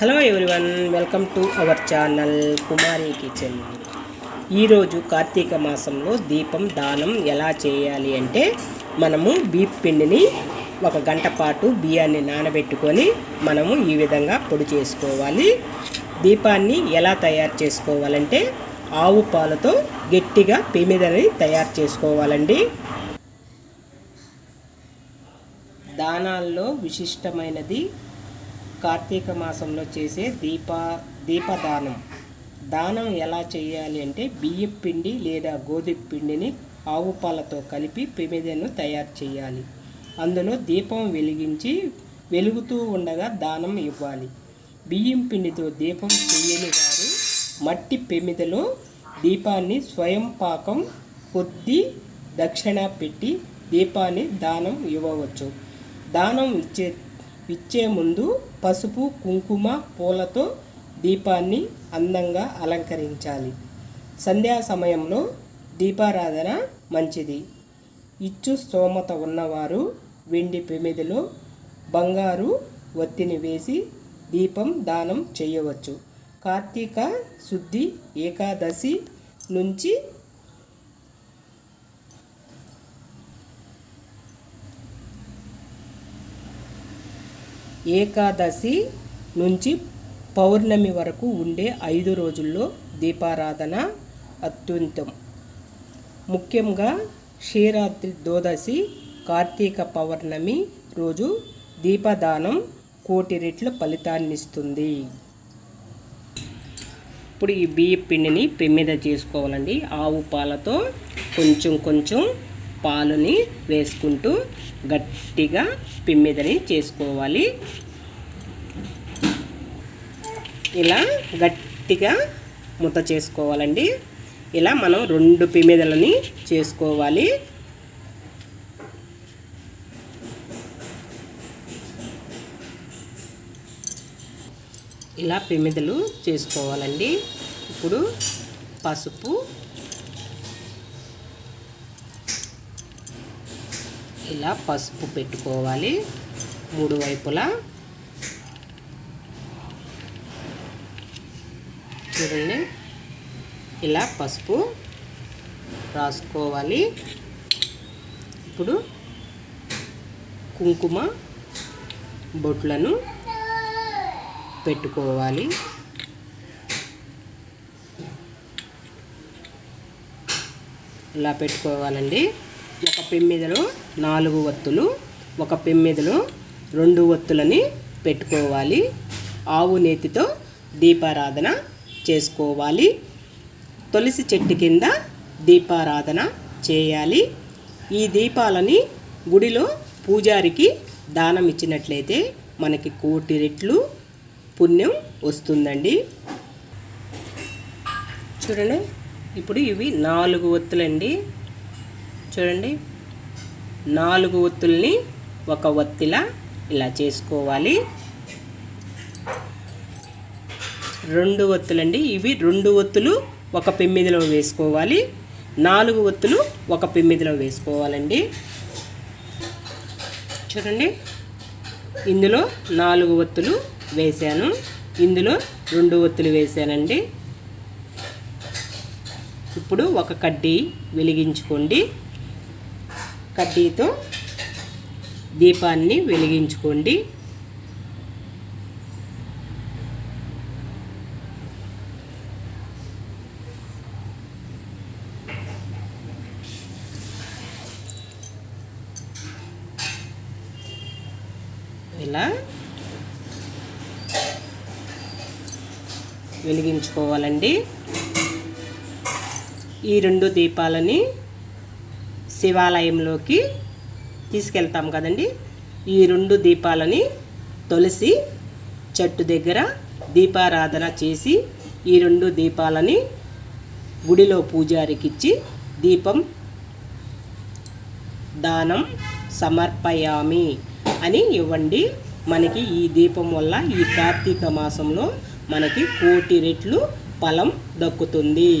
Hello everyone welcome to our channel Kumari kitchen. ఈరోజు కార్తీక మాసంలో దీపం దానం ఎలా చేయాలి అంటే మనము బీప్ పిండిని ఒక గంట పాటు బియ్యాన్ని నానబెట్టుకొని మనము ఈ విధంగా పొడి చేసుకోవాలి. దీపాన్ని ఎలా తయారు చేసుకోవాలంటే ఆవు పాలతో గట్టిగా పిమిదని తయారు చేసుకోవాలండి. దానాల్లో విశిష్టమైనది కార్తీక మాసంలో చేసే దీప దీపదానం. దానం ఎలా చేయాలి అంటే బియ్యం పిండి లేదా గోధుమ పిండిని ఆవు పాలతో కలిపి పిమిదను తయారు చేయాలి. అందులో దీపం వెలిగించి వెలుగుతూ ఉండగా దానం ఇవ్వాలి. బియ్యం పిండితో దీపం చేయని వారు మట్టి పెమిదలో దీపాన్ని స్వయం పాకం కొద్ది దక్షిణ పెట్టి దీపాన్ని దానం ఇవ్వవచ్చు. దానం ఇచ్చే ఇచ్చే ముందు పసుపు కుంకుమ పూలతో దీపాన్ని అందంగా అలంకరించాలి. సంధ్యా సమయంలో దీపారాధన మంచిది. ఇచ్చు స్తోమత ఉన్నవారు వెండి పెమిదిలో బంగారు ఒత్తిని వేసి దీపం దానం చేయవచ్చు. కార్తీక శుద్ధి ఏకాదశి నుంచి ఏకాదశి నుంచి పౌర్ణమి వరకు ఉండే ఐదు రోజుల్లో దీపారాధన అత్యంతం ముఖ్యంగా శివరాత్రి ద్వాదశి కార్తీక పౌర్ణమి రోజు దీపదానం కోటి రెట్ల ఫలితాన్నిస్తుంది. ఇప్పుడు ఈ బియ్య పిండిని పెమ్మిద చేసుకోవాలండి. ఆవు పాలతో కొంచెం కొంచెం పాలుని వేసుకుంటూ గట్టిగా పిమ్మిదని చేసుకోవాలి. ఇలా గట్టిగా ముద్ద చేసుకోవాలండి. ఇలా మనం రెండు పిమ్మిదలని చేసుకోవాలి. ఇలా పిమ్మిదలు చేసుకోవాలండి. ఇప్పుడు పసుపు ఇలా పసుపు పెట్టుకోవాలి. మూడు వైపులా. చూడండి. ఇలా పసుపు రాసుకోవాలి. ఇప్పుడు కుంకుమ బొట్లను పెట్టుకోవాలి. ఇలా పెట్టుకోవాలండి. ఒక పెమ్మిదలో నాలుగు ఒత్తులు ఒక పెమ్మిదలో రెండు ఒత్తులని పెట్టుకోవాలి. ఆవు నేతితో దీపారాధన చేసుకోవాలి. తులసి చెట్టు కింద దీపారాధన చేయాలి. ఈ దీపాలని గుడిలో పూజారికి దానం ఇచ్చినట్లయితే మనకి కోటి రెట్లు పుణ్యం వస్తుందండి. చూడండి ఇప్పుడు ఇవి నాలుగు ఒత్తులండి. చూడండి. నాలుగు ఒత్తుల్ని ఒక ఒత్తిలా ఇలా చేసుకోవాలి. రెండు ఒత్తులండి. ఇవి రెండు ఒత్తులు ఒక పెమ్మిదిలో వేసుకోవాలి. నాలుగు ఒత్తులు ఒక పెమ్మిదిలో వేసుకోవాలండి. చూడండి. ఇందులో నాలుగు ఒత్తులు వేసాను. ఇందులో రెండు ఒత్తులు వేసానండి. ఇప్పుడు ఒక కడ్డీ వెలిగించుకోండి. కడ్డీతో దీపాన్ని వెలిగించుకోండి. ఇలా వెలిగించుకోవాలండి. ఈ రెండు దీపాలని శివాలయంలోకి తీసుకెళ్తాం కదండి. ఈ రెండు దీపాలని తులసి చెట్టు దగ్గర దీపారాధన చేసి ఈ రెండు దీపాలని గుడిలో పూజారికి ఇచ్చి దీపం దానం సమర్పయామి అని ఇవ్వండి. మనకి ఈ దీపం వల్ల ఈ కార్తీక మాసంలో మనకి కోటి రెట్లు ఫలం దక్కుతుంది.